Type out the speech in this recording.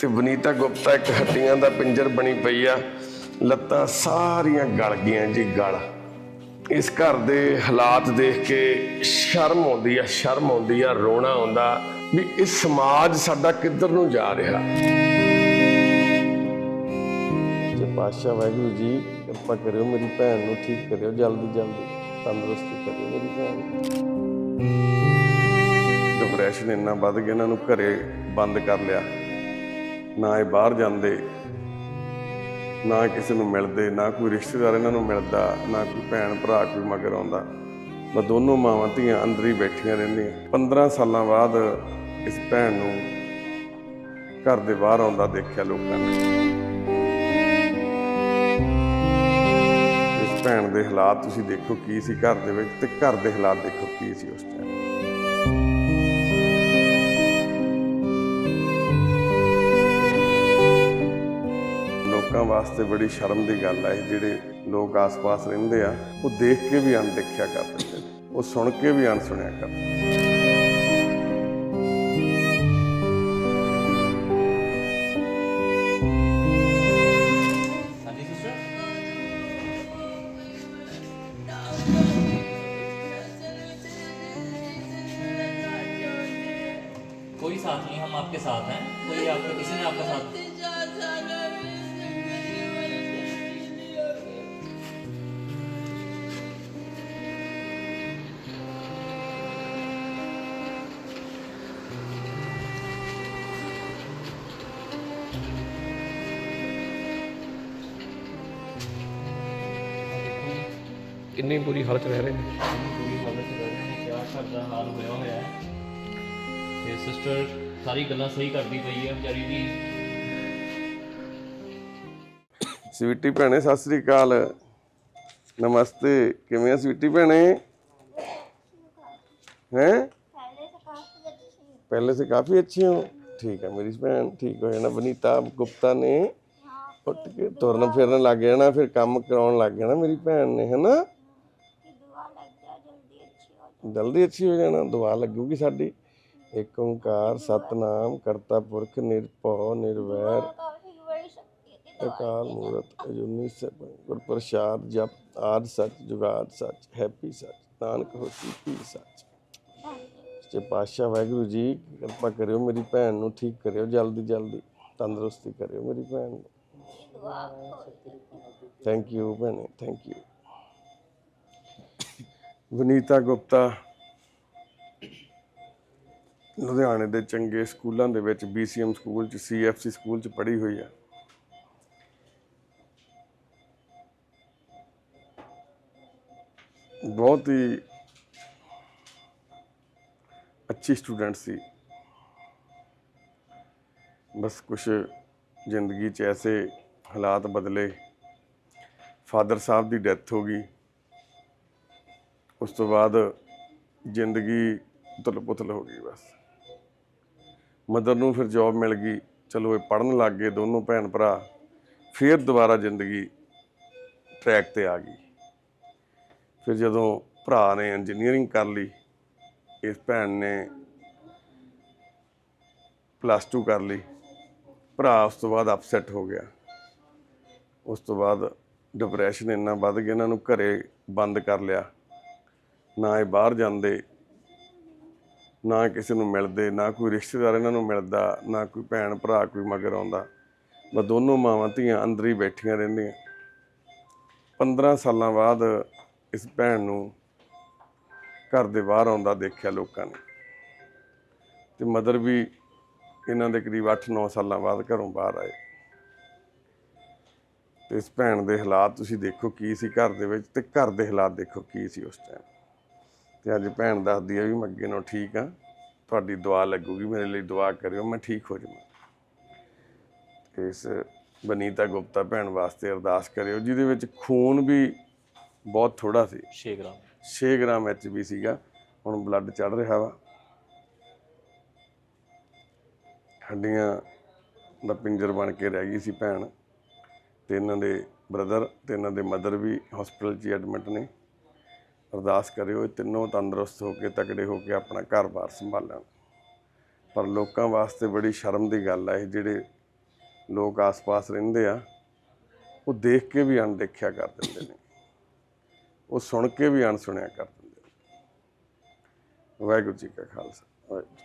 ਤੇ ਵਨੀਤਾ ਗੁਪਤਾ ਇੱਕ ਹੱਡੀਆਂ ਦਾ ਪਿੰਜਰ ਬਣੀ ਪਈ ਆ। ਲੱਤਾਂ ਸਾਰੀਆਂ ਗਲ ਗਈਆਂ ਜੀ ਗਲ। ਇਸ ਘਰ ਦੇ ਹਾਲਾਤ ਦੇਖ ਕੇ ਸ਼ਰਮ ਆਉਂਦੀ ਆ ਸ਼ਰਮ ਆਉਂਦੀ ਆ ਰੋਣਾ ਆਉਂਦਾ ਵੀ ਇਹ ਸਮਾਜ ਸਾਡਾ ਕਿੱਧਰ ਨੂੰ ਜਾ ਰਿਹਾ। ਜੇ ਪਾਸ਼ਾ ਵਾਹਿਗੁਰੂ ਜੀ ਕਿਰਪਾ ਕਰਿਓ ਮੇਰੀ ਭੈਣ ਨੂੰ ਠੀਕ ਕਰਿਓ ਜਲਦੀ ਜਲਦੀ ਤੰਦਰੁਸਤੀ ਕਰਿਓ ਮੇਰੀ ਭੈਣ ਡਿਪਰੈਸ਼ਨ ਇੰਨਾ ਵੱਧ ਗਿਆ ਇਹਨਾਂ ਨੂੰ ਘਰੇ ਬੰਦ ਕਰ ਲਿਆ। ਨਾ ਇਹ ਬਾਹਰ ਜਾਂਦੇ, ਨਾ ਕਿਸੇ ਨੂੰ ਮਿਲਦੇ, ਨਾ ਕੋਈ ਰਿਸ਼ਤੇਦਾਰ ਇਹਨਾਂ ਨੂੰ ਮਿਲਦਾ, ਨਾ ਕੋਈ ਭੈਣ ਭਰਾ, ਕੋਈ ਮਗਰ ਆਉਂਦਾ। ਬਸ ਦੋਨੋਂ ਮਾਵਾਂ ਧੀਆਂ ਅੰਦਰ ਹੀ ਬੈਠੀਆਂ ਰਹਿੰਦੀਆਂ। 15 ਸਾਲਾਂ ਬਾਅਦ ਇਸ ਭੈਣ ਨੂੰ ਘਰ ਦੇ ਬਾਹਰ ਆਉਂਦਾ ਦੇਖਿਆ ਲੋਕਾਂ ਨੇ। ਇਸ ਭੈਣ ਦੇ ਹਾਲਾਤ ਤੁਸੀਂ ਦੇਖੋ ਕੀ ਸੀ ਘਰ ਦੇ ਵਿੱਚ ਤੇ ਘਰ ਦੇ ਹਾਲਾਤ ਦੇਖੋ ਕੀ ਸੀ ਉਸ ਟਾਈਮ ਵਾਸਤੇ ਬੜੀ ਸ਼ਰਮ ਦੀ ਗੱਲ ਹੈ ਜਿਹੜੇ ਲੋਕ ਆਸ-ਪਾਸ ਰਹਿੰਦੇ ਆ ਉਹ ਦੇਖ ਕੇ ਵੀ ਅਣਦੇਖਿਆ ਕਰ ਦਿੰਦੇ ਨੇ ਉਹ ਸੁਣ ਕੇ ਵੀ ਅਣਸੁਣਿਆ ਕਰ ਦਿੰਦੇ ਨੇ। ਹਾਂਜੀ ਸਿਸਟਰ कोई साथ नहीं हम आपके साथ हैं कोई आपका किसी ने आपका साथ ਇੰਨੀ ਬੁਰੀ ਹਾਲਤ ਰਹਿ ਰਹੇ ਨੇ? ਸਵੀਟੀ ਭੈਣੇ ਸਤਿ ਸ੍ਰੀ ਅਕਾਲ। ਨਮਸਤੇ। ਕਿਵੇਂ ਆ ਸਵੀਟੀ ਭੈਣੇ? ਹੈ? ਪਹਿਲੇ ਸੇ ਕਾਫੀ ਅੱਛੇ ਹੋ। ਠੀਕ ਹੈ ਮੇਰੀ ਭੈਣ ਠੀਕ ਹੋ ਜਾਣਾ ਬਨੀਤਾ ਗੁਪਤਾ ਨੇ। ਉੱਠ ਕੇ ਤੁਰਨ ਫਿਰਨ ਲੱਗ ਜਾਣਾ ਫਿਰ ਕੰਮ ਕਰਾਉਣ ਲੱਗ ਜਾਣਾ ਮੇਰੀ ਭੈਣ ਨੇ ਹੈਨਾ ਜਲਦੀ ਅੱਛੀ ਹੋ ਜਾਣਾ ਦੁਆ ਲੱਗੂਗੀ ਸਾਡੀ। ਏਕ ਓੰਕਾਰ ਸਤਨਾਮ ਕਰਤਾ ਪੁਰਖ ਨਿਰਭਉ ਨਿਰਵੈਰ। ਅਕਾਲ ਮੂਰਤ ਅਜੂਨੀ ਸਭੰ ਗੁਰ ਪ੍ਰਸਾਦ ਜਪ ਆਦ ਸਚ ਜੁਗਾਦ ਸਚ ਹੈਪੀ ਸਚ ਨਾਨਕ ਹੋਸੀ ਪੀ ਸਚ। ਸੱਚੇ ਪਾਤਸ਼ਾਹ ਵਾਹਿਗੁਰੂ ਜੀ ਕਿਰਪਾ ਕਰਿਓ ਮੇਰੀ ਭੈਣ ਨੂੰ ਠੀਕ ਕਰਿਓ ਜਲਦੀ ਜਲਦੀ ਤੰਦਰੁਸਤੀ ਕਰਿਓ ਮੇਰੀ ਭੈਣ ਨੂੰ। ਥੈਂਕ ਯੂ ਭੈਣੇ ਥੈਂਕ ਯੂ ਵਨੀਤਾ ਗੁਪਤਾ, ਲੁਧਿਆਣੇ ਦੇ ਚੰਗੇ ਸਕੂਲਾਂ ਦੇ ਵਿੱਚ BCM ਸਕੂਲ ਚ CFC ਸਕੂਲ ਚ ਪੜ੍ਹੀ ਹੋਈ ਆ। ਬਹੁਤ ਹੀ ਅੱਛੀ ਸਟੂਡੈਂਟ ਸੀ। ਬਸ ਕੁਝ ਜ਼ਿੰਦਗੀ 'ਚ ਐਸੇ ਹਾਲਾਤ ਬਦਲੇ, ਫਾਦਰ ਸਾਹਿਬ ਦੀ ਡੈਥ ਹੋ ਗਈ। ਉਸ ਤੋਂ ਬਾਅਦ ਜ਼ਿੰਦਗੀ ਉਤਲ-ਪੁਤਲ ਹੋ ਗਈ ਬਸ। ਮਦਰ ਨੂੰ ਫਿਰ ਜੌਬ ਮਿਲ ਗਈ। ਚਲੋ ਇਹ ਪੜਨ ਲੱਗ ਗਏ ਦੋਨੋਂ ਭੈਣ ਭਰਾ। ਫਿਰ ਦੁਬਾਰਾ ਜ਼ਿੰਦਗੀ ਟਰੈਕ ਤੇ ਆ ਗਈ। ਫਿਰ ਜਦੋਂ ਭਰਾ ਨੇ ਇੰਜੀਨੀਅਰਿੰਗ ਕਰ ਲਈ, ਇਸ ਭੈਣ ਨੇ ਪਲੱਸ 2 ਕਰ ਲਈ। ਭਰਾ ਉਸ ਤੋਂ ਬਾਅਦ ਅਪਸੈਟ ਹੋ ਗਿਆ। ਉਸ ਤੋਂ ਬਾਅਦ ਡਿਪਰੈਸ਼ਨ ਇੰਨਾ ਵੱਧ ਗਿਆ, ਇਹਨਾਂ ਨੂੰ ਘਰੇ ਬੰਦ ਕਰ ਲਿਆ। ਨਾ ਇਹ ਬਾਹਰ ਜਾਂਦੇ, ਨਾ ਕਿਸੇ ਨੂੰ ਮਿਲਦੇ, ਨਾ ਕੋਈ ਰਿਸ਼ਤੇਦਾਰ ਇਹਨਾਂ ਨੂੰ ਮਿਲਦਾ, ਨਾ ਕੋਈ ਭੈਣ ਭਰਾ ਕੋਈ ਮਗਰ ਆਉਂਦਾ। ਬਸ ਦੋਨੋਂ ਮਾਵਾਂ ਧੀਆਂ ਅੰਦਰ ਹੀ ਬੈਠੀਆਂ ਰਹਿੰਦੀਆਂ। 15 ਸਾਲਾਂ ਬਾਅਦ ਇਸ ਭੈਣ ਨੂੰ ਘਰ ਦੇ ਬਾਹਰ ਆਉਂਦਾ ਦੇਖਿਆ ਲੋਕਾਂ ਨੇ। ਤੇ ਮਦਰ ਵੀ ਇਹਨਾਂ ਦੇ ਕਰੀਬ 8-9 ਸਾਲਾਂ ਬਾਅਦ ਘਰੋਂ ਬਾਹਰ ਆਏ। ਤੇ ਇਸ ਭੈਣ ਦੇ ਹਾਲਾਤ ਤੁਸੀਂ ਦੇਖੋ ਕੀ ਸੀ ਘਰ ਦੇ ਵਿੱਚ ਤੇ ਘਰ ਦੇ ਹਾਲਾਤ ਦੇਖੋ ਕੀ ਸੀ ਉਸ ਟਾਈਮ ਤੇ ਅੱਜ ਭੈਣ ਦੱਸਦੀ ਆ ਵੀ ਮੈਂ ਅੱਗੇ ਨਾਲੋਂ ਠੀਕ ਆ ਤੁਹਾਡੀ ਦੁਆ ਲੱਗੂਗੀ ਮੇਰੇ ਲਈ ਦੁਆ ਕਰਿਓ ਮੈਂ ਠੀਕ ਹੋ ਜਾਵਾਂ। ਇਸ ਬਨੀਤਾ ਗੁਪਤਾ ਭੈਣ ਵਾਸਤੇ ਅਰਦਾਸ ਕਰਿਓ ਜਿਹਦੇ ਵਿੱਚ ਖੂਨ ਵੀ ਬਹੁਤ ਥੋੜਾ ਸੀ। 6 ਗ੍ਰਾਮ। 6 ਗ੍ਰਾਮ ਐਚਬੀ ਸੀਗਾ ਹੁਣ ਬਲੱਡ ਚੜ ਰਿਹਾ ਵਾ। ਹੱਡੀਆਂ ਦਾ ਪਿੰਜਰ ਬਣ ਕੇ ਰਹਿ ਗਈ ਸੀ ਭੈਣ ਤੇ ਇਹਨਾਂ ਦੇ ਬ੍ਰਦਰ ਤੇ ਇਹਨਾਂ ਦੇ ਮਦਰ ਵੀ ਹਸਪੀਟਲ 'ਚ ਐਡਮਿਟ ਨੇ। ਅਰਦਾਸ ਕਰਿਓ ਇਹ ਤਿੰਨੋਂ ਤੰਦਰੁਸਤ ਹੋ ਕੇ ਤਕੜੇ ਹੋ ਕੇ ਆਪਣਾ ਘਰ-ਬਾਰ ਸੰਭਾਲਣ। ਪਰ ਲੋਕਾਂ ਵਾਸਤੇ ਬੜੀ ਸ਼ਰਮ ਦੀ ਗੱਲ ਹੈ ਇਹ ਜਿਹੜੇ ਲੋਕ ਆਸ-ਪਾਸ ਰਹਿੰਦੇ ਆ, ਉਹ ਦੇਖ ਕੇ ਵੀ ਅਣਦੇਖਿਆ ਕਰ ਦਿੰਦੇ ਨੇ। ਉਹ ਸੁਣ ਕੇ ਵੀ ਅਣਸੁਣਿਆ ਕਰ ਦਿੰਦੇ ਨੇ। ਵਾਹਿਗੁਰੂ ਜੀ ਕਾ ਖਾਲਸਾ, ਵਾਹਿਗੁਰੂ